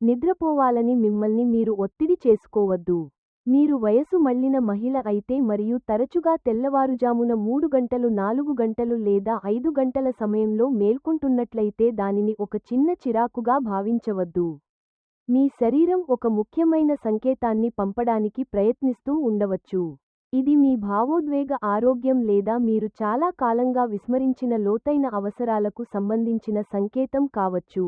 నిద్రపోవాలని మిమ్మల్ని మీరు ఒత్తిడి చేసుకోవద్దు. మీరు వయసు మళ్ళిన మహిళ అయితే మరియు తరచుగా తెల్లవారుజామున మూడు గంటలు నాలుగు గంటలు లేదా ఐదు గంటల సమయంలో మేల్కొంటున్నట్లయితే దానిని ఒక చిన్న చిరాకుగా భావించవద్దు. మీ శరీరం ఒక ముఖ్యమైన సంకేతాన్ని పంపడానికి ప్రయత్నిస్తూ ఉండవచ్చు. ఇది మీ భావోద్వేగ ఆరోగ్యం లేదా మీరు చాలా కాలంగా విస్మరించిన లోతైన అవసరాలకు సంబంధించిన సంకేతం కావచ్చు.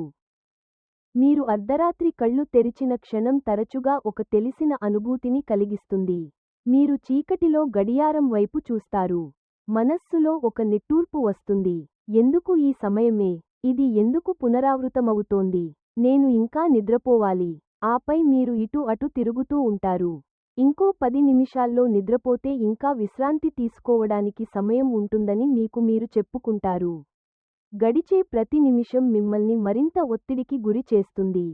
మీరు అర్ధరాత్రి కళ్ళు తెరిచిన క్షణం తరచుగా ఒక తెలిసిన అనుభూతిని కలిగిస్తుంది. మీరు చీకటిలో గడియారం వైపు చూస్తారు. మనస్సులో ఒక నిట్టూర్పు వస్తుంది. ఎందుకు ఈ సమయమే? ఇది ఎందుకు పునరావృతమవుతోంది? నేను ఇంకా నిద్రపోవాలి. ఆపై మీరు ఇటు అటు తిరుగుతూ ఉంటారు. ఇంకో పది నిమిషాల్లో నిద్రపోతే ఇంకా విశ్రాంతి తీసుకోవడానికి సమయం ఉంటుందని మీకు మీరు చెప్పుకుంటారు. గడిచే ప్రతి నిమిషం మిమ్మల్ని మరింత ఒత్తిడికి గురి చేస్తుంది.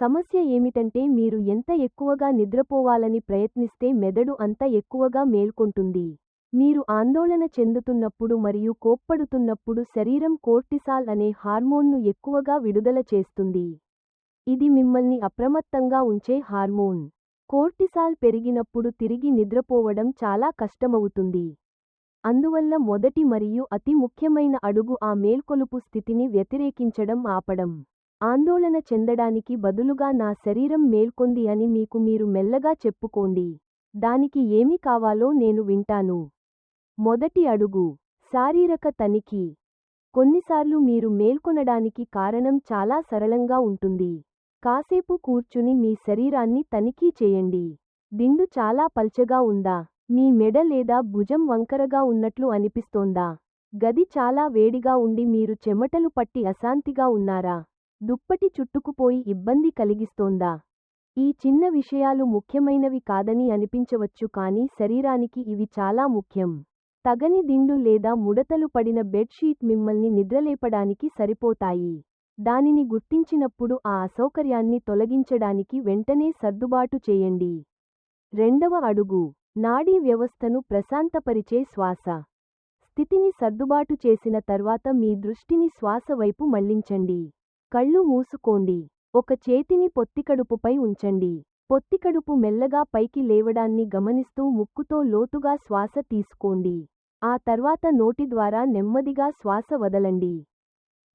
సమస్య ఏమిటంటే మీరు ఎంత ఎక్కువగా నిద్రపోవాలని ప్రయత్నిస్తే మెదడు అంత ఎక్కువగా మేల్కొంటుంది. మీరు ఆందోళన చెందుతున్నప్పుడు మరియు కోప్పడుతున్నప్పుడు శరీరం కోర్టిసాల్ అనే హార్మోన్ను ఎక్కువగా విడుదల చేస్తుంది. ఇది మిమ్మల్ని అప్రమత్తంగా ఉంచే హార్మోన్. కోర్టిసాల్ పెరిగినప్పుడు తిరిగి నిద్రపోవడం చాలా కష్టమవుతుంది. అందువల్ల మొదటి మరియు అతి ముఖ్యమైన అడుగు ఆ మేల్కొలుపు స్థితిని వ్యతిరేకించడం ఆపడం. ఆందోళన చెందడానికి బదులుగా నా శరీరం మేల్కొంది అని మీకు మీరు మెల్లగా చెప్పుకోండి. దానికి ఏమి కావాలో నేను వింటాను. మొదటి అడుగు శారీరక తనిఖీ. కొన్నిసార్లు మీరు మేల్కొనడానికి కారణం చాలా సరళంగా ఉంటుంది. కాసేపు కూర్చుని మీ శరీరాన్ని తనిఖీ చేయండి. దిండు చాలా పల్చగా ఉందా? మీ మెడ లేదా భుజం వంకరగా ఉన్నట్లు అనిపిస్తోందా? గది చాలా వేడిగా ఉండి మీరు చెమటలు పట్టి అశాంతిగా ఉన్నారా? దుప్పటి చుట్టుకుపోయి ఇబ్బంది కలిగిస్తోందా? ఈ చిన్న విషయాలు ముఖ్యమైనవి కాదని అనిపించవచ్చు కానీ శరీరానికి ఇవి చాలా ముఖ్యం. తగని దిండు లేదా ముడతలు పడిన బెడ్షీట్ మిమ్మల్ని నిద్రలేపడానికి సరిపోతాయి. దానిని గుర్తించినప్పుడు ఆ అసౌకర్యాన్ని తొలగించడానికి వెంటనే సర్దుబాటు చేయండి. రెండవ అడుగు. నాడీ వ్యవస్థను ప్రశాంతపరిచే శ్వాస. స్థితిని సర్దుబాటు చేసిన తర్వాత మీ దృష్టిని శ్వాస వైపు మళ్ళించండి. కళ్ళు మూసుకోండి. ఒక చేతిని పొత్తికడుపుపై ఉంచండి. పొత్తికడుపు మెల్లగా పైకి లేవడాన్ని గమనిస్తూ ముక్కుతో లోతుగా శ్వాస తీసుకోండి. ఆ తర్వాత నోటి ద్వారా నెమ్మదిగా శ్వాస వదలండి.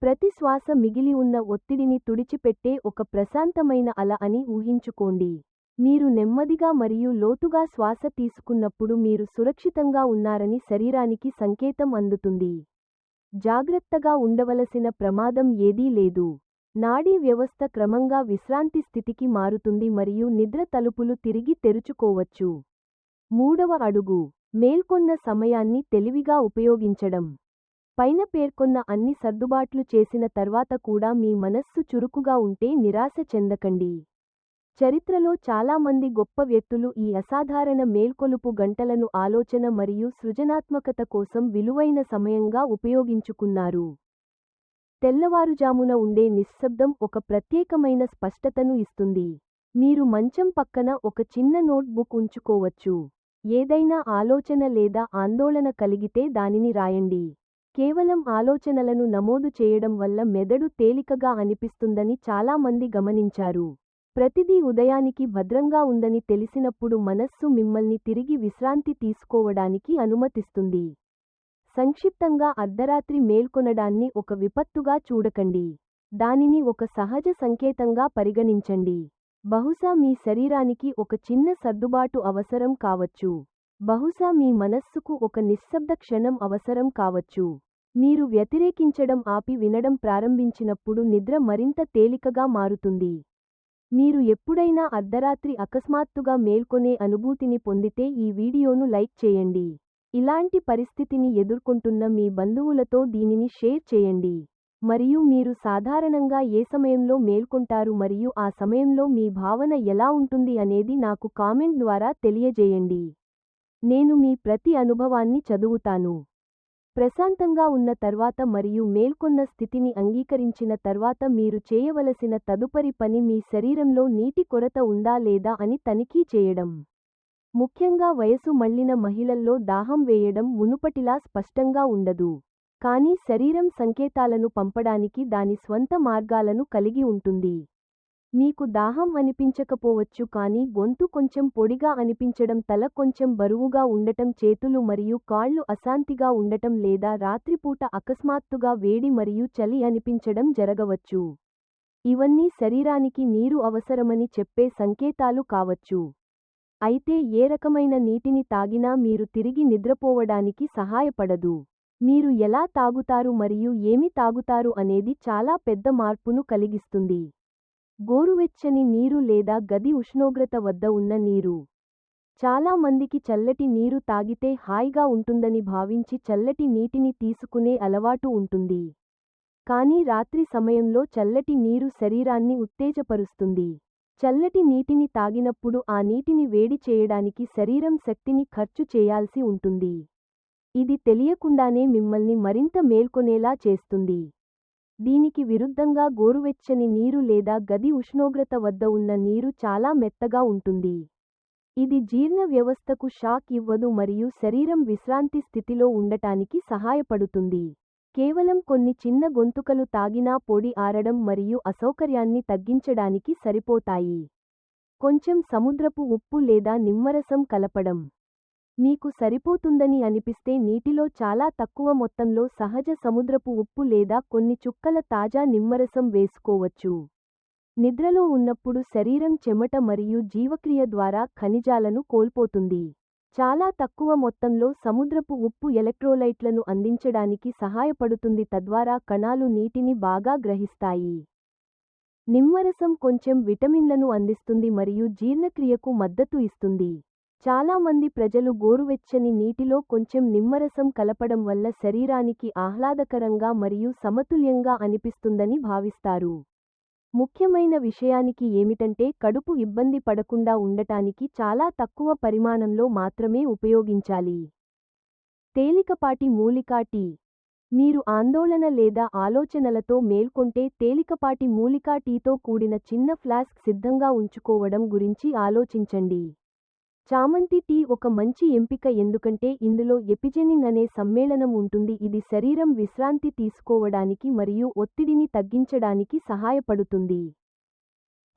ప్రతి శ్వాస మిగిలి ఉన్న ఒత్తిడిని తుడిచిపెట్టే ఒక ప్రశాంతమైన అల అని ఊహించుకోండి. మీరు నెమ్మదిగా మరియు లోతుగా శ్వాస తీసుకున్నప్పుడు మీరు సురక్షితంగా ఉన్నారని శరీరానికి సంకేతం అందుతుంది. జాగ్రత్తగా ఉండవలసిన ప్రమాదం ఏదీ లేదు. నాడీ వ్యవస్థ క్రమంగా విశ్రాంతి స్థితికి మారుతుంది మరియు నిద్ర తలుపులు తిరిగి తెరుచుకోవచ్చు. మూడవ అడుగు. మేల్కొన్న సమయాన్ని తెలివిగా ఉపయోగించడం. పైన పేర్కొన్న అన్ని సర్దుబాట్లు చేసిన తర్వాత కూడా మీ మనస్సు చురుకుగా ఉంటే నిరాశ చెందకండి. చరిత్రలో చాలామంది గొప్ప వ్యక్తులు ఈ అసాధారణ మేల్కొలుపు గంటలను ఆలోచన మరియు సృజనాత్మకత కోసం విలువైన సమయంగా ఉపయోగించుకున్నారు. తెల్లవారుజామున ఉండే నిశ్శబ్దం ఒక ప్రత్యేకమైన స్పష్టతను ఇస్తుంది. మీరు మంచం పక్కన ఒక చిన్న నోట్ బుక్ ఉంచుకోవచ్చు. ఏదైనా ఆలోచన లేదా ఆందోళన కలిగితే దానిని రాయండి. కేవలం ఆలోచనలను నమోదు చేయడం వల్ల మెదడు తేలికగా అనిపిస్తుందని చాలామంది గమనించారు. ప్రతిదీ ఉదయానికి భద్రంగా ఉందని తెలిసినప్పుడు మనస్సు మిమ్మల్ని తిరిగి విశ్రాంతి తీసుకోవడానికి అనుమతిస్తుంది. సంక్షిప్తంగా అర్ధరాత్రి మేల్కొనడాన్ని ఒక విపత్తుగా చూడకండి. దానిని ఒక సహజ సంకేతంగా పరిగణించండి. బహుశా మీ శరీరానికి ఒక చిన్న సర్దుబాటు అవసరం కావచ్చు. బహుశా మీ మనస్సుకు ఒక నిశ్శబ్ద క్షణం అవసరం కావచ్చు. మీరు వ్యతిరేకించడం ఆపి వినడం ప్రారంభించినప్పుడు నిద్ర మరింత తేలికగా మారుతుంది. మీరు ఎప్పుడైనా అర్ధరాత్రి అకస్మాత్తుగా మేల్కొనే అనుభూతిని పొందితే ఈ వీడియోను లైక్ చేయండి. ఇలాంటి పరిస్థితిని ఎదుర్కొంటున్న మీ బంధువులతో దీనిని షేర్ చేయండి. మరియు మీరు సాధారణంగా ఏ సమయంలో మేల్కొంటారు మరియు ఆ సమయంలో మీ భావన ఎలా ఉంటుంది అనేది నాకు కామెంట్ ద్వారా తెలియజేయండి. నేను మీ ప్రతి అనుభవాన్ని చదువుతాను. ప్రశాంతంగా ఉన్న తర్వాత మరియు మేల్కొన్న స్థితిని అంగీకరించిన తర్వాత మీరు చేయవలసిన తదుపరి పని మీ శరీరంలో నీటి కొరత ఉందా లేదా అని తనిఖీ చేయడం. ముఖ్యంగా వయసు మళ్ళిన మహిళల్లో దాహం వేయడం మునుపటిలా స్పష్టంగా ఉండదు. కానీ శరీరం సంకేతాలను పంపడానికి దాని స్వంత మార్గాలను కలిగి ఉంటుంది. మీకు దాహం అనిపించకపోవచ్చు కానీ గొంతు కొంచెం పొడిగా అనిపించడం తల కొంచెం బరువుగా ఉండటం చేతులు మరియు కాళ్ళు అశాంతిగా ఉండటం లేదా రాత్రిపూట అకస్మాత్తుగా వేడి మరియు చలి అనిపించడం జరగవచ్చు. ఇవన్నీ శరీరానికి నీరు అవసరమని చెప్పే సంకేతాలు కావచ్చు. అయితే ఏ రకమైన నీటిని తాగినా మీరు తిరిగి నిద్రపోవడానికి సహాయపడదు. మీరు ఎలా తాగుతారు మరియు ఏమి తాగుతారు అనేది చాలా పెద్ద మార్పును కలిగిస్తుంది. గోరువెచ్చని నీరు లేదా గది ఉష్ణోగ్రత వద్ద ఉన్న నీరు. చాలా మందికి చల్లటి నీరు తాగితే హాయిగా ఉంటుందని భావించి చల్లటి నీటిని తీసుకునే అలవాటు ఉంటుంది. కానీ రాత్రి సమయంలో చల్లటి నీరు శరీరాన్ని ఉత్తేజపరుస్తుంది. చల్లటి నీటిని తాగినప్పుడు ఆ నీటిని వేడి చేయడానికి శరీరం శక్తిని ఖర్చు చేయాల్సి ఉంటుంది. ఇది తెలియకుండానే మిమ్మల్ని మరింత మేల్కొనేలా చేస్తుంది. దీనికి విరుద్ధంగా గోరువెచ్చని నీరు లేదా గది ఉష్ణోగ్రత వద్ద ఉన్న నీరు చాలా మెత్తగా ఉంటుంది. ఇది జీర్ణ వ్యవస్థకు షాక్ ఇవ్వదు మరియు శరీరం విశ్రాంతి స్థితిలో ఉండటానికి సహాయపడుతుంది. కేవలం కొన్ని చిన్న గొంతుకలు తాగినా పొడి ఆరడం మరియు అసౌకర్యాన్ని తగ్గించడానికి సరిపోతాయి. కొంచెం సముద్రపు ఉప్పు లేదా నిమ్మరసం కలపడం. మీకు సరిపోతుందని అనిపిస్తే నీటిలో చాలా తక్కువ మొత్తంలో సహజ సముద్రపు ఉప్పు లేదా కొన్ని చుక్కల తాజా నిమ్మరసం వేసుకోవచ్చు. నిద్రలో ఉన్నప్పుడు శరీరం చెమట మరియు జీవక్రియ ద్వారా ఖనిజాలను కోల్పోతుంది. చాలా తక్కువ మొత్తంలో సముద్రపు ఉప్పు ఎలక్ట్రోలైట్లను అందించడానికి సహాయపడుతుంది తద్వారా కణాలు నీటిని బాగా గ్రహిస్తాయి. నిమ్మరసం కొంచెం విటమిన్లను అందిస్తుంది మరియు జీర్ణక్రియకు మద్దతు ఇస్తుంది. చాలా మంది ప్రజలు గోరువెచ్చని నీటిలో కొంచెం నిమ్మరసం కలపడం వల్ల శరీరానికి ఆహ్లాదకరంగా మరియు సమతుల్యంగా అనిపిస్తుందని భావిస్తారు. ముఖ్యమైన విషయానికి ఏమిటంటే కడుపు ఇబ్బంది పడకుండా ఉండటానికి చాలా తక్కువ పరిమాణంలో మాత్రమే ఉపయోగించాలి. తేలికపాటి మూలికా టీ మీరు ఆందోళన లేదా ఆలోచనలతో మేల్కొంటే తేలికపాటి మూలికా టీతో కూడిన చిన్న ఫ్లాస్క్ సిద్ధంగా ఉంచుకోవడం గురించి ఆలోచించండి. చామంతి టీ ఒక మంచి ఎంపిక ఎందుకంటే ఇందులో ఎపిజెనిన్ అనే సమ్మేళనం ఉంటుంది. ఇది శరీరం విశ్రాంతి తీసుకోవడానికి మరియు ఒత్తిడిని తగ్గించడానికి సహాయపడుతుంది.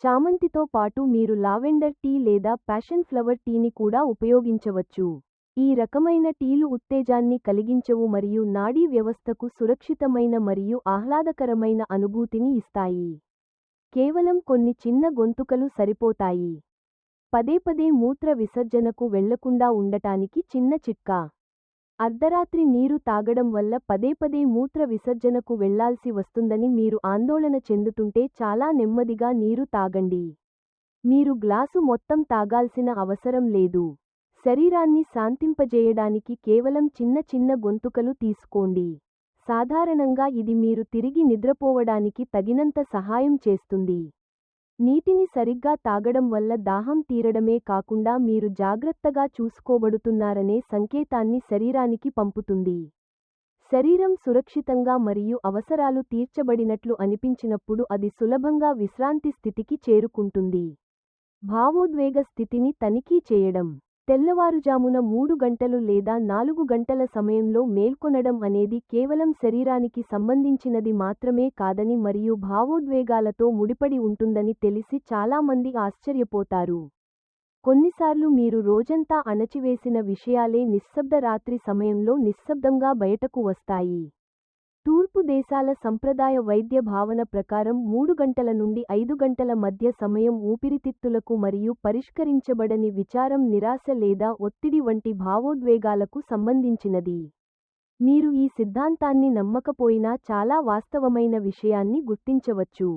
చామంతితో పాటు మీరు లావెండర్ టీ లేదా ప్యాషన్ ఫ్లవర్ టీని కూడా ఉపయోగించవచ్చు. ఈ రకమైన టీలు ఉత్తేజాన్ని కలిగించవు మరియు నాడీ వ్యవస్థకు సురక్షితమైన మరియు ఆహ్లాదకరమైన అనుభూతిని ఇస్తాయి. కేవలం కొన్ని చిన్న గొంతుకలు సరిపోతాయి. పదే పదే మూత్ర విసర్జనకు వెళ్ళకుండా ఉండటానికి చిన్న చిట్కా. అర్ధరాత్రి నీరు తాగడం వల్ల పదే పదే మూత్ర విసర్జనకు వెళ్ళాల్సి వస్తుందని మీరు ఆందోళన చెందుతుంటే చాలా నెమ్మదిగా నీరు తాగండి. మీరు గ్లాసు మొత్తం తాగాల్సిన అవసరం లేదు. శరీరాన్ని శాంతింపజేయడానికి కేవలం చిన్న చిన్న గొంతుకలు తీసుకోండి. సాధారణంగా ఇది మీరు తిరిగి నిద్రపోవడానికి తగినంత సహాయం చేస్తుంది. నీటిని సరిగ్గా తాగడం వల్ల దాహం తీరడమే కాకుండా మీరు జాగ్రత్తగా చూసుకోబడుతున్నారనే సంకేతాన్ని శరీరానికి పంపుతుంది. శరీరం సురక్షితంగా మరియు అవసరాలు తీర్చబడినట్లు అనిపించినప్పుడు అది సులభంగా విశ్రాంతి స్థితికి చేరుకుంటుంది. భావోద్వేగ స్థితిని తనిఖీ చేయడం. తెల్లవారుజామున మూడు గంటలు లేదా నాలుగు గంటల సమయంలో మేల్కొనడం అనేది కేవలం శరీరానికి సంబంధించినది మాత్రమే కాదని మరియు భావోద్వేగాలతో ముడిపడి ఉంటుందని తెలిసి చాలామంది ఆశ్చర్యపోతారు. కొన్నిసార్లు మీరు రోజంతా అణచివేసిన విషయాలే నిశ్శబ్ద రాత్రి సమయంలో నిశ్శబ్దంగా బయటకు వస్తాయి. తూర్పు దేశాల సంప్రదాయ వైద్య భావన ప్రకారం మూడు గంటల నుండి ఐదు గంటల మధ్య సమయం ఊపిరితిత్తులకు మరియు పరిష్కరించబడని విచారం నిరాశ లేదా ఒత్తిడి వంటి భావోద్వేగాలకు సంబంధించినది. మీరు ఈ సిద్ధాంతాన్ని నమ్మకపోయినా చాలా వాస్తవమైన విషయాన్ని గుర్తించవచ్చు.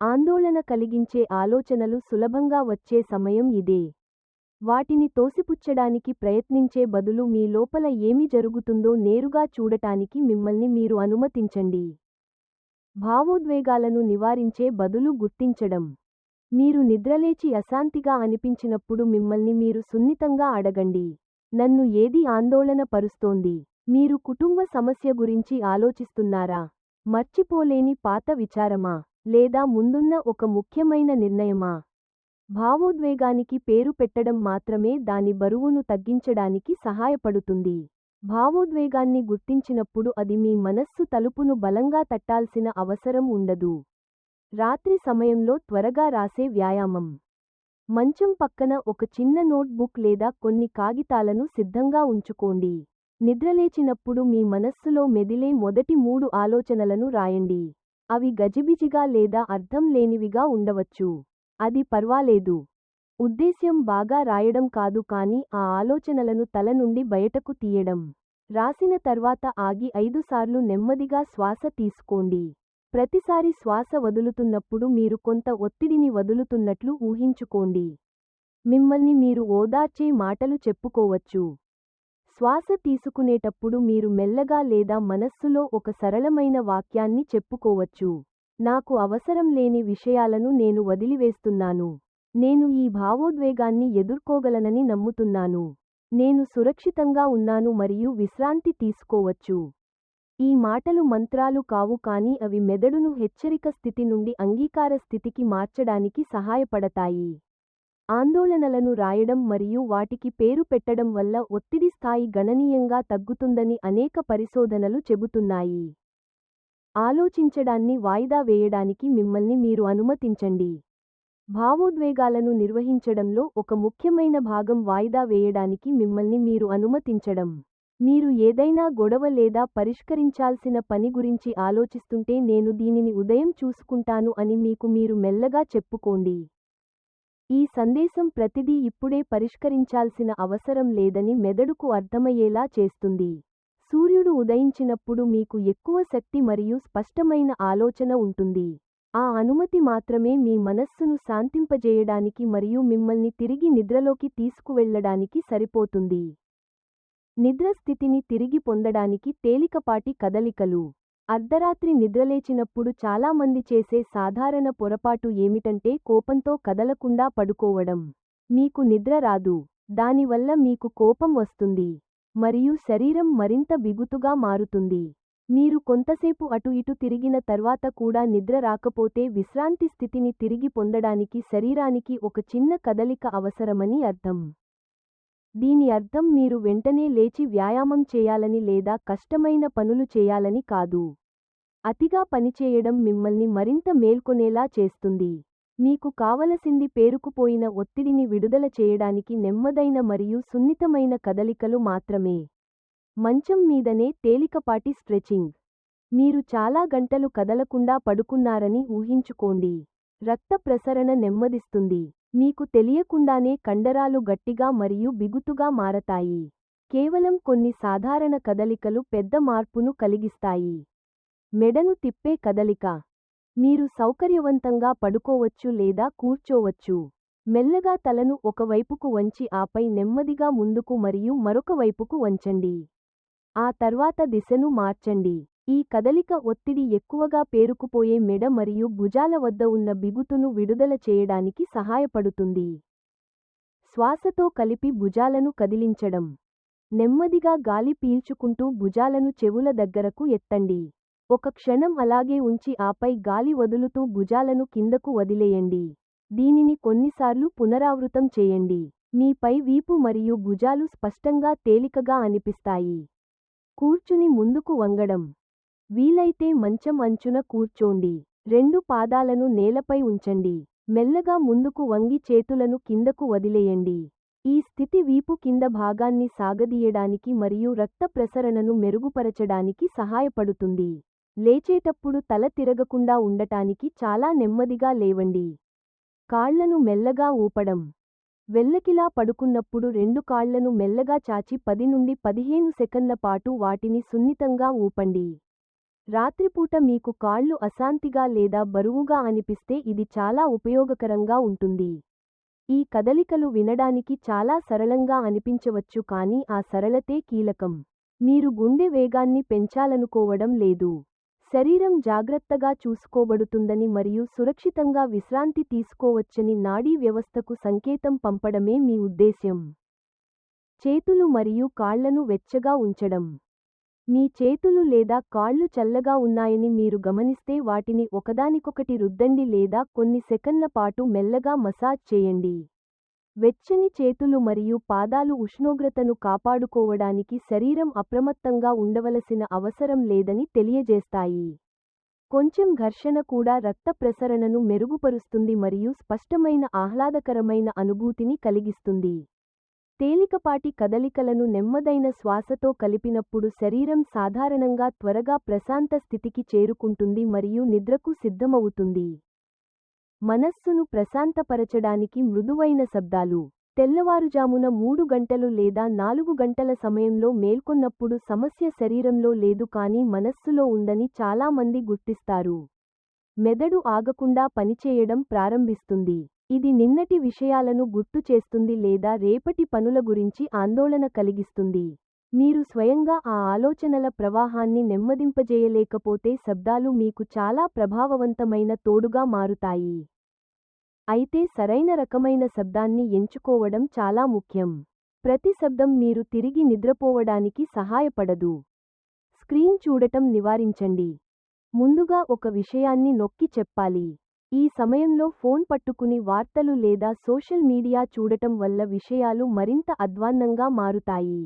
ఆందోళన కలిగించే ఆలోచనలు సులభంగా వచ్చే సమయం ఇదే. వాటిని తోసిపుచ్చడానికి ప్రయత్నించే బదులు మీ లోపల ఏమి జరుగుతుందో నేరుగా చూడటానికి మిమ్మల్ని మీరు అనుమతించండి. భావోద్వేగాలను నివారించే బదులు గుర్తించడం. మీరు నిద్రలేచి అశాంతిగా అనిపించినప్పుడు మిమ్మల్ని మీరు సున్నితంగా అడగండి. నన్ను ఏది ఆందోళన పరుస్తోంది? మీరు కుటుంబ సమస్య గురించి ఆలోచిస్తున్నారా? మర్చిపోలేని పాత విచారమా? లేదా ముందున్న ఒక ముఖ్యమైన నిర్ణయమా? భావోద్వేగానికి పేరు పెట్టడం మాత్రమే దాని బరువును తగ్గించడానికి సహాయపడుతుంది. భావోద్వేగాన్ని గుర్తించినప్పుడు అది మీ మనస్సు తలుపును బలంగా తట్టాల్సిన అవసరం ఉండదు. రాత్రి సమయంలో త్వరగా రాసే వ్యాయామం. మంచం పక్కన ఒక చిన్న నోట్బుక్ లేదా కొన్ని కాగితాలను సిద్ధంగా ఉంచుకోండి. నిద్రలేచినప్పుడు మీ మనస్సులో మెదిలే మొదటి మూడు ఆలోచనలను రాయండి. అవి గజిబిజిగా లేదా అర్థం లేనివిగా ఉండవచ్చు. అది పర్వాలేదు. ఉద్దేశ్యం బాగా రాయడం కాదు కాని ఆ ఆలోచనలను తల నుండి బయటకు తీయడం. రాసిన తర్వాత ఆగి ఐదుసార్లు నెమ్మదిగా శ్వాస తీసుకోండి. ప్రతిసారి శ్వాస వదులుతున్నప్పుడు మీరు కొంత ఒత్తిడిని వదులుతున్నట్లు ఊహించుకోండి. మిమ్మల్ని మీరు ఓదార్చే మాటలు చెప్పుకోవచ్చు. శ్వాస తీసుకునేటప్పుడు మీరు మెల్లగా లేదా మనస్సులో ఒక సరళమైన వాక్యాన్ని చెప్పుకోవచ్చు. నాకు అవసరం లేని విషయాలను నేను వదిలివేస్తున్నాను. నేను ఈ భావోద్వేగాన్ని ఎదుర్కోగలనని నమ్ముతున్నాను. నేను సురక్షితంగా ఉన్నాను మరియు విశ్రాంతి తీసుకోవచ్చు. ఈ మాటలు మంత్రాలు కావు కాని అవి మెదడును హెచ్చరిక స్థితి నుండి అంగీకార స్థితికి మార్చడానికి సహాయపడతాయి. ఆందోళనలను రాయడం మరియు వాటికి పేరు పెట్టడం వల్ల ఒత్తిడి స్థాయి గణనీయంగా తగ్గుతుందని అనేక పరిశోధనలు చెబుతున్నాయి. ఆలోచించడాన్ని వాయిదా వేయడానికి మిమ్మల్ని మీరు అనుమతించండి. భావోద్వేగాలను నిర్వహించడంలో ఒక ముఖ్యమైన భాగం వాయిదా వేయడానికి మిమ్మల్ని మీరు అనుమతించడం. మీరు ఏదైనా గొడవ లేదా పరిష్కరించాల్సిన పని గురించి ఆలోచిస్తుంటే నేను దీనిని ఉదయం చూసుకుంటాను అని మీకు మీరు మెల్లగా చెప్పుకోండి. ఈ సందేశం ప్రతిదీ ఇప్పుడే పరిష్కరించాల్సిన అవసరం లేదని మెదడుకు అర్థమయ్యేలా చేస్తుంది. సూర్యుడు ఉదయించినప్పుడు మీకు ఎక్కువ శక్తి మరియు స్పష్టమైన ఆలోచన ఉంటుంది. ఆ అనుమతి మాత్రమే మీ మనస్సును శాంతింపజేయడానికి మరియు మిమ్మల్ని తిరిగి నిద్రలోకి తీసుకువెళ్ళడానికి సరిపోతుంది. నిద్ర స్థితిని తిరిగి పొందడానికి తేలికపాటి కదలికలు. అర్ధరాత్రి నిద్రలేచినప్పుడు చాలామంది చేసే సాధారణ పొరపాటు ఏమిటంటే కోపంతో కదలకుండా పడుకోవడం. మీకు నిద్ర రాదు. దానివల్ల మీకు కోపం వస్తుంది. మరియు శరీరం మరింత బిగుతుగా మారుతుంది. మీరు కొంతసేపు అటు ఇటు తిరిగిన తర్వాత కూడా నిద్ర రాకపోతే విశ్రాంతి స్థితిని తిరిగి పొందడానికి శరీరానికి ఒక చిన్న కదలిక అవసరమని అర్థం. దీని అర్థం మీరు వెంటనే లేచి వ్యాయామం చేయాలని లేదా కష్టమైన పనులు చేయాలని కాదు. అతిగా పనిచేయడం మిమ్మల్ని మరింత మేల్కొనేలా చేస్తుంది. మీకు కావలసింది పేరుకుపోయిన ఒత్తిడిని విడుదల చేయడానికి నెమ్మదైన మరియు సున్నితమైన కదలికలు మాత్రమే. మంచం మీదనే తేలికపాటి స్ట్రెచింగ్. మీరు చాలా గంటలు కదలకుండా పడుకున్నారని ఊహించుకోండి. రక్త ప్రసరణ నెమ్మదిస్తుంది. మీకు తెలియకుండానే కండరాలు గట్టిగా మరియు బిగుతుగా మారతాయి. కేవలం కొన్ని సాధారణ కదలికలు పెద్ద మార్పును కలిగిస్తాయి. మెడను తిప్పే కదలిక. మీరు సౌకర్యవంతంగా పడుకోవచ్చు లేదా కూర్చోవచ్చు. మెల్లగా తలను ఒకవైపుకు వంచి ఆపై నెమ్మదిగా ముందుకు మరియు మరొక వైపుకు వంచండి. ఆ తర్వాత దిశను మార్చండి. ఈ కదలిక ఒత్తిడి ఎక్కువగా పేరుకుపోయే మెడ మరియు భుజాల వద్ద ఉన్న బిగుతును విడుదల చేయడానికి సహాయపడుతుంది. శ్వాసతో కలిపి భుజాలను కదిలించడం. నెమ్మదిగా గాలి పీల్చుకుంటూ భుజాలను చెవుల దగ్గరకు ఎత్తండి. ఒక క్షణం అలాగే ఉంచి ఆపై గాలి వదులుతూ భుజాలను కిందకు వదిలేయండి. దీనిని కొన్నిసార్లు పునరావృతం చేయండి. మీపై వీపు మరియు భుజాలు స్పష్టంగా తేలికగా అనిపిస్తాయి. కూర్చుని ముందుకు వంగడం. వీలైతే మంచం అంచున కూర్చోండి. రెండు పాదాలను నేలపై ఉంచండి. మెల్లగా ముందుకు వంగి చేతులను కిందకు వదిలేయండి. ఈ స్థితి వీపు కింద భాగాన్ని సాగదీయడానికి మరియు రక్త ప్రసరణను మెరుగుపరచడానికి సహాయపడుతుంది. లేచేటప్పుడు తల తిరగకుండా ఉండటానికి చాలా నెమ్మదిగా లేవండి. కాళ్ళను మెల్లగా ఊపడం. వెల్లకిలా పడుకున్నప్పుడు రెండు కాళ్ళను మెల్లగా చాచి పది నుండి పదిహేను సెకన్ల పాటు వాటిని సున్నితంగా ఊపండి. రాత్రిపూట మీకు కాళ్ళు అశాంతిగా లేదా బరువుగా అనిపిస్తే ఇది చాలా ఉపయోగకరంగా ఉంటుంది. ఈ కదలికలు వినడానికి చాలా సరళంగా అనిపించవచ్చు కానీ ఆ సరళతే కీలకం. మీరు గుండె వేగాన్ని పెంచాలనుకోవడం లేదు. శరీరం జాగ్రత్తగా చూసుకోబడుతుందని మరియు సురక్షితంగా విశ్రాంతి తీసుకోవచ్చని నాడీ వ్యవస్థకు సంకేతం పంపడమే మీ ఉద్దేశ్యం. చేతులు మరియు కాళ్ళను వెచ్చగా ఉంచడం. మీ చేతులు లేదా కాళ్ళు చల్లగా ఉన్నాయని మీరు గమనిస్తే వాటిని ఒకదానికొకటి రుద్దండి లేదా కొన్ని సెకన్ల పాటు మెల్లగా మసాజ్ చేయండి. వెచ్చని చేతులు మరియు పాదాలు ఉష్ణోగ్రతను కాపాడుకోవడానికి శరీరం అప్రమత్తంగా ఉండవలసిన అవసరం లేదని తెలియజేస్తాయి. కొంచెం ఘర్షణ కూడా రక్త ప్రసరణను మెరుగుపరుస్తుంది మరియు స్పష్టమైన ఆహ్లాదకరమైన అనుభూతిని కలిగిస్తుంది. తేలికపాటి కదలికలను నెమ్మదైన శ్వాసతో కలిపినప్పుడు శరీరం సాధారణంగా త్వరగా ప్రశాంత స్థితికి చేరుకుంటుంది మరియు నిద్రకు సిద్ధమవుతుంది. మనస్సును ప్రశాంతపరచడానికి మృదువైన శబ్దాలు. తెల్లవారుజామున మూడు గంటలు లేదా నాలుగు గంటల సమయంలో మేల్కొన్నప్పుడు సమస్య శరీరంలో లేదు కానీ మనస్సులో ఉందని చాలామంది గుర్తిస్తారు. మెదడు ఆగకుండా పనిచేయడం ప్రారంభిస్తుంది. ఇది నిన్నటి విషయాలను గుర్తు చేస్తుంది లేదా రేపటి పనుల గురించి ఆందోళన కలిగిస్తుంది. మీరు స్వయంగా ఆ ఆలోచనల ప్రవాహాన్ని నెమ్మదింపజేయలేకపోతే శబ్దాలు మీకు చాలా ప్రభావవంతమైన తోడుగా మారుతాయి. అయితే సరైన రకమైన శబ్దాన్ని ఎంచుకోవడం చాలా ముఖ్యం. ప్రతి శబ్దం మీరు తిరిగి నిద్రపోవడానికి సహాయపడదు. స్క్రీన్ చూడటం నివారించండి. ముందుగా ఒక విషయాన్ని నొక్కి చెప్పాలి. ఈ సమయంలో ఫోన్ పట్టుకుని వార్తలు లేదా సోషల్ మీడియా చూడటం వల్ల విషయాలు మరింత అధ్వాన్నంగా మారుతాయి.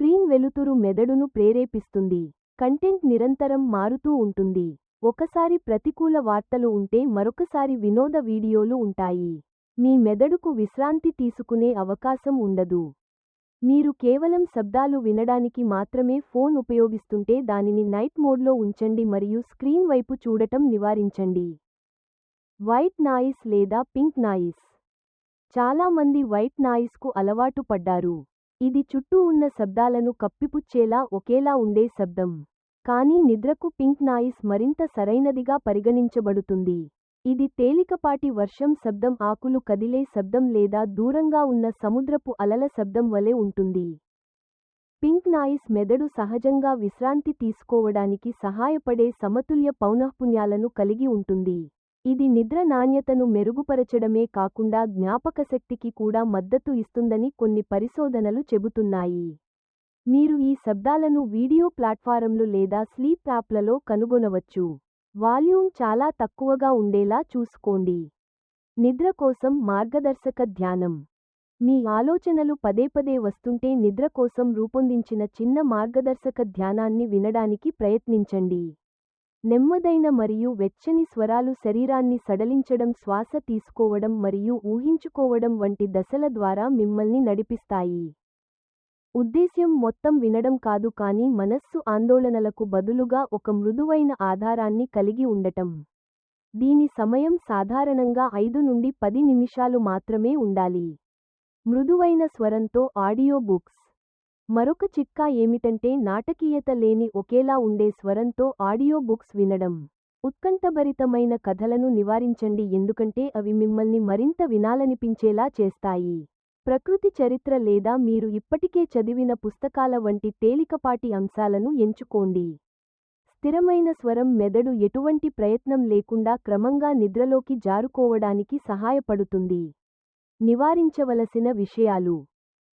స్క్రీన్ వెలుతురు మెదడును ప్రేరేపిస్తుంది. కంటెంట్ నిరంతరం మారుతూ ఉంటుంది. ఒకసారి ప్రతికూల వార్తలు ఉంటే మరొకసారి వినోద వీడియోలు ఉంటాయి. మీ మెదడుకు విశ్రాంతి తీసుకునే అవకాశం ఉండదు. మీరు కేవలం శబ్దాలు వినడానికి మాత్రమే ఫోన్ ఉపయోగిస్తుంటే దానిని నైట్ మోడ్లో ఉంచండి మరియు స్క్రీన్ వైపు చూడటం నివారించండి. వైట్ నాయిస్ లేదా పింక్ నాయిస్. చాలామంది వైట్ నాయిస్కు అలవాటు పడ్డారు. ఇది చుట్టూ ఉన్న శబ్దాలను కప్పిపుచ్చేలా ఒకేలా ఉండే శబ్దం. కానీ నిద్రకు పింక్ నాయిస్ మరింత సరైనదిగా పరిగణించబడుతుంది. ఇది తేలికపాటి వర్షం శబ్దం ఆకులు కదిలే శబ్దం లేదా దూరంగా ఉన్న సముద్రపు అలల శబ్దం వలె ఉంటుంది. పింక్ నాయిస్ మెదడు సహజంగా విశ్రాంతి తీసుకోవడానికి సహాయపడే సమతుల్య పౌనఃపున్యాలను కలిగి ఉంటుంది. ఇది నిద్ర నాణ్యతను మెరుగుపరచడమే కాకుండా జ్ఞాపకశక్తికి కూడా మద్దతు ఇస్తుందని కొన్ని పరిశోధనలు చెబుతున్నాయి. మీరు ఈ శబ్దాలను వీడియో ప్లాట్ఫారంలు లేదా స్లీప్ యాప్లలో కనుగొనవచ్చు. వాల్యూమ్ చాలా తక్కువగా ఉండేలా చూసుకోండి. నిద్ర కోసం మార్గదర్శక ధ్యానం. మీ ఆలోచనలు పదే పదే వస్తుంటే నిద్ర కోసం రూపొందించిన చిన్న మార్గదర్శక ధ్యానాన్ని వినడానికి ప్రయత్నించండి. నెమ్మదైన మరియు వెచ్చని స్వరాలు శరీరాన్ని సడలించడం శ్వాస తీసుకోవడం మరియు ఊహించుకోవడం వంటి దశల ద్వారా మిమ్మల్ని నడిపిస్తాయి. ఉద్దేశ్యం మొత్తం వినడం కాదు కానీ మనస్సు ఆందోళనలకు బదులుగా ఒక మృదువైన ఆధారాన్ని కలిగి ఉండటం. దీని సమయం సాధారణంగా ఐదు నుండి పది నిమిషాలు మాత్రమే ఉండాలి. మృదువైన స్వరంతో ఆడియో బుక్స్ మరొక చిట్కా ఏమిటంటే నాటకీయత లేని ఒకేలా ఉండే స్వరంతో ఆడియో బుక్స్ వినడం. ఉత్కంఠభరితమైన కథలను నివారించండి ఎందుకంటే అవి మిమ్మల్ని మరింత వినాలనిపించేలా చేస్తాయి. ప్రకృతి చరిత్ర లేదా మీరు ఇప్పటికే చదివిన పుస్తకాల వంటి తేలికపాటి అంశాలను ఎంచుకోండి. స్థిరమైన స్వరం మెదడు ఎటువంటి ప్రయత్నం లేకుండా క్రమంగా నిద్రలోకి జారుకోవడానికి సహాయపడుతుంది. నివారించవలసిన విషయాలు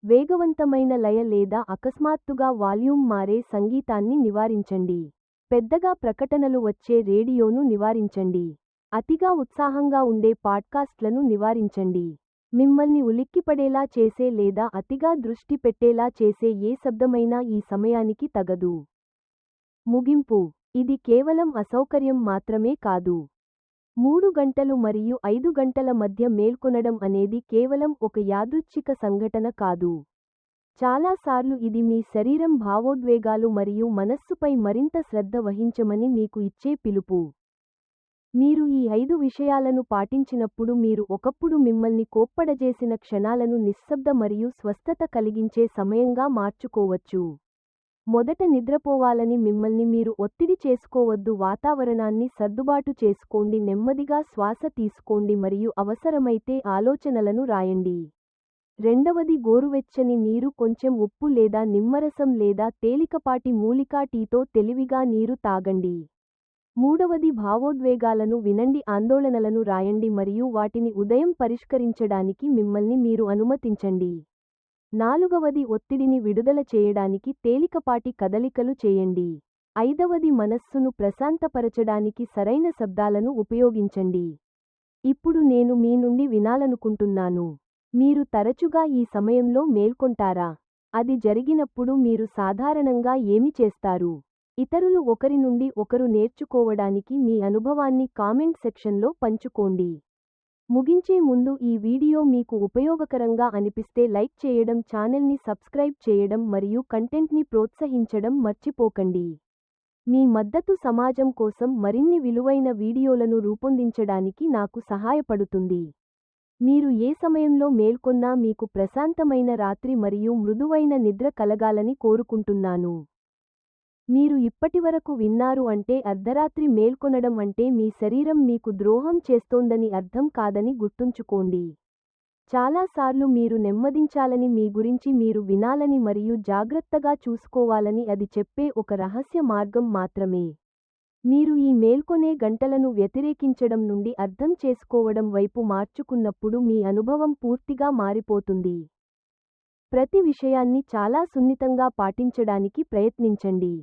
వేగవంతమైన లయ లేదా అకస్మాత్తుగా వాల్యూమ్ మారే సంగీతాన్ని నివారించండి. పెద్దగా ప్రకటనలు వచ్చే రేడియోను నివారించండి. అతిగా ఉత్సాహంగా ఉండే పాడ్కాస్ట్లను నివారించండి. మిమ్మల్ని ఉలిక్కిపడేలా చేసే లేదా అతిగా దృష్టి పెట్టేలా చేసే ఏ శబ్దమైనా ఈ సమయానికి తగదు. ముగింపు. ఇది కేవలం అసౌకర్యం మాత్రమే కాదు. మూడు గంటలు మరియు ఐదు గంటల మధ్య మేల్కొనడం అనేది కేవలం ఒక యాదృచ్ఛిక సంఘటన కాదు. చాలాసార్లు ఇది మీ శరీరం భావోద్వేగాలు మరియు మనస్సుపై మరింత శ్రద్ధ వహించమని మీకు ఇచ్చే పిలుపు. మీరు ఈ ఐదు విషయాలను పాటించినప్పుడు మీరు ఒకప్పుడు మిమ్మల్ని కోప్పడజేసిన క్షణాలను నిశ్శబ్ద మరియు స్వస్థత కలిగించే సమయంగా మార్చుకోవచ్చు. మొదట నిద్రపోవాలని మిమ్మల్ని మీరు ఒత్తిడి చేసుకోవద్దు వాతావరణాన్ని సర్దుబాటు చేసుకోండి నెమ్మదిగా శ్వాస తీసుకోండి మరియు అవసరమైతే ఆలోచనలను రాయండి. రెండవది గోరువెచ్చని నీరు కొంచెం ఉప్పు లేదా నిమ్మరసం లేదా తేలికపాటి మూలికా టీతో తెలివిగా నీరు తాగండి. మూడవది భావోద్వేగాలను వినండి ఆందోళనలను రాయండి మరియు వాటిని ఉదయం పరిష్కరించడానికి మిమ్మల్ని మీరు అనుమతించండి. నాలుగవది ఒత్తిడిని విడుదల చేయడానికి తేలికపాటి కదలికలు చేయండి. ఐదవది మనస్సును ప్రశాంతపరచడానికి సరైన శబ్దాలను ఉపయోగించండి. ఇప్పుడు నేను మీ నుండి వినాలనుకుంటున్నాను. మీరు తరచుగా ఈ సమయంలో మేల్కొంటారా? అది జరిగినప్పుడు మీరు సాధారణంగా ఏమి చేస్తారు? ఇతరులు ఒకరి నుండి ఒకరు నేర్చుకోవడానికి మీ అనుభవాన్ని కామెంట్ సెక్షన్లో పంచుకోండి. ముగించే ముందు ఈ వీడియో మీకు ఉపయోగకరంగా అనిపిస్తే లైక్ చేయడం ఛానల్ని సబ్స్క్రైబ్ చేయడం మరియు కంటెంట్ని ప్రోత్సహించడం మర్చిపోకండి. మీ మద్దతు సమాజం కోసం మరిన్ని విలువైన వీడియోలను రూపొందించడానికి నాకు సహాయపడుతుంది. మీరు ఏ సమయంలో మేల్కొన్నా మీకు ప్రశాంతమైన రాత్రి మరియు మృదువైన నిద్ర కలగాలని కోరుకుంటున్నాను. మీరు ఇప్పటివరకు విన్నారు అంటే అర్ధరాత్రి మేల్కొనడం అంటే మీ శరీరం మీకు ద్రోహం చేస్తోందని అర్థం కాదని గుర్తుంచుకోండి. చాలాసార్లు మీరు నెమ్మదించాలని మీ గురించి మీరు వినాలని మరియు జాగ్రత్తగా చూసుకోవాలని అది చెప్పే ఒక రహస్య మార్గం మాత్రమే. మీరు ఈ మేల్కొనే గంటలను వ్యతిరేకించడం నుండి అర్థం చేసుకోవడం వైపు మార్చుకున్నప్పుడు మీ అనుభవం పూర్తిగా మారిపోతుంది. ప్రతి విషయాన్ని చాలా సున్నితంగా పాటించడానికి ప్రయత్నించండి.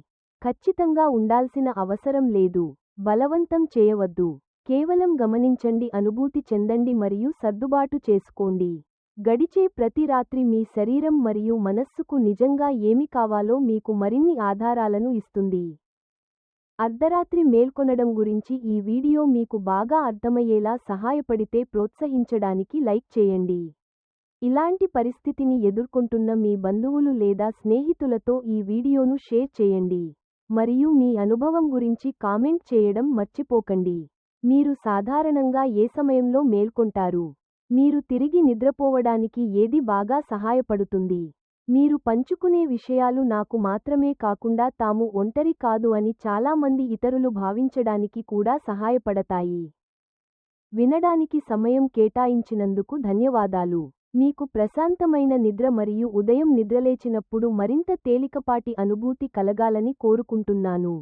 ఖచ్చితంగా ఉండాల్సిన అవసరం లేదు. బలవంతం చేయవద్దు. కేవలం గమనించండి అనుభూతి చెందండి మరియు సర్దుబాటు చేసుకోండి. గడిచే ప్రతి రాత్రి మీ శరీరం మరియు మనస్సుకు నిజంగా ఏమి కావాలో మీకు మరిన్ని ఆధారాలను ఇస్తుంది. అర్ధరాత్రి మేల్కొనడం గురించి ఈ వీడియో మీకు బాగా అర్థమయ్యేలా సహాయపడితే ప్రోత్సహించడానికి లైక్ చేయండి. ఇలాంటి పరిస్థితిని ఎదుర్కొంటున్న మీ బంధువులు లేదా స్నేహితులతో ఈ వీడియోను షేర్ చేయండి. మరియు మీ అనుభవం గురించి కామెంట్ చేయడం మర్చిపోకండి. మీరు సాధారణంగా ఏ సమయంలో మేల్కొంటారు? మీరు తిరిగి నిద్రపోవడానికి ఏది బాగా సహాయపడుతుంది? మీరు పంచుకునే విషయాలు నాకు మాత్రమే కాకుండా తాము ఒంటరి కాదు అని చాలామంది ఇతరులు భావించడానికి కూడా సహాయపడతాయి. వినడానికి సమయం కేటాయించినందుకు ధన్యవాదాలు. మీకు ప్రశాంతమైన నిద్ర మరియు ఉదయం నిద్రలేచినప్పుడు మరింత తేలికపాటి అనుభూతి కలగాలని కోరుకుంటున్నాను.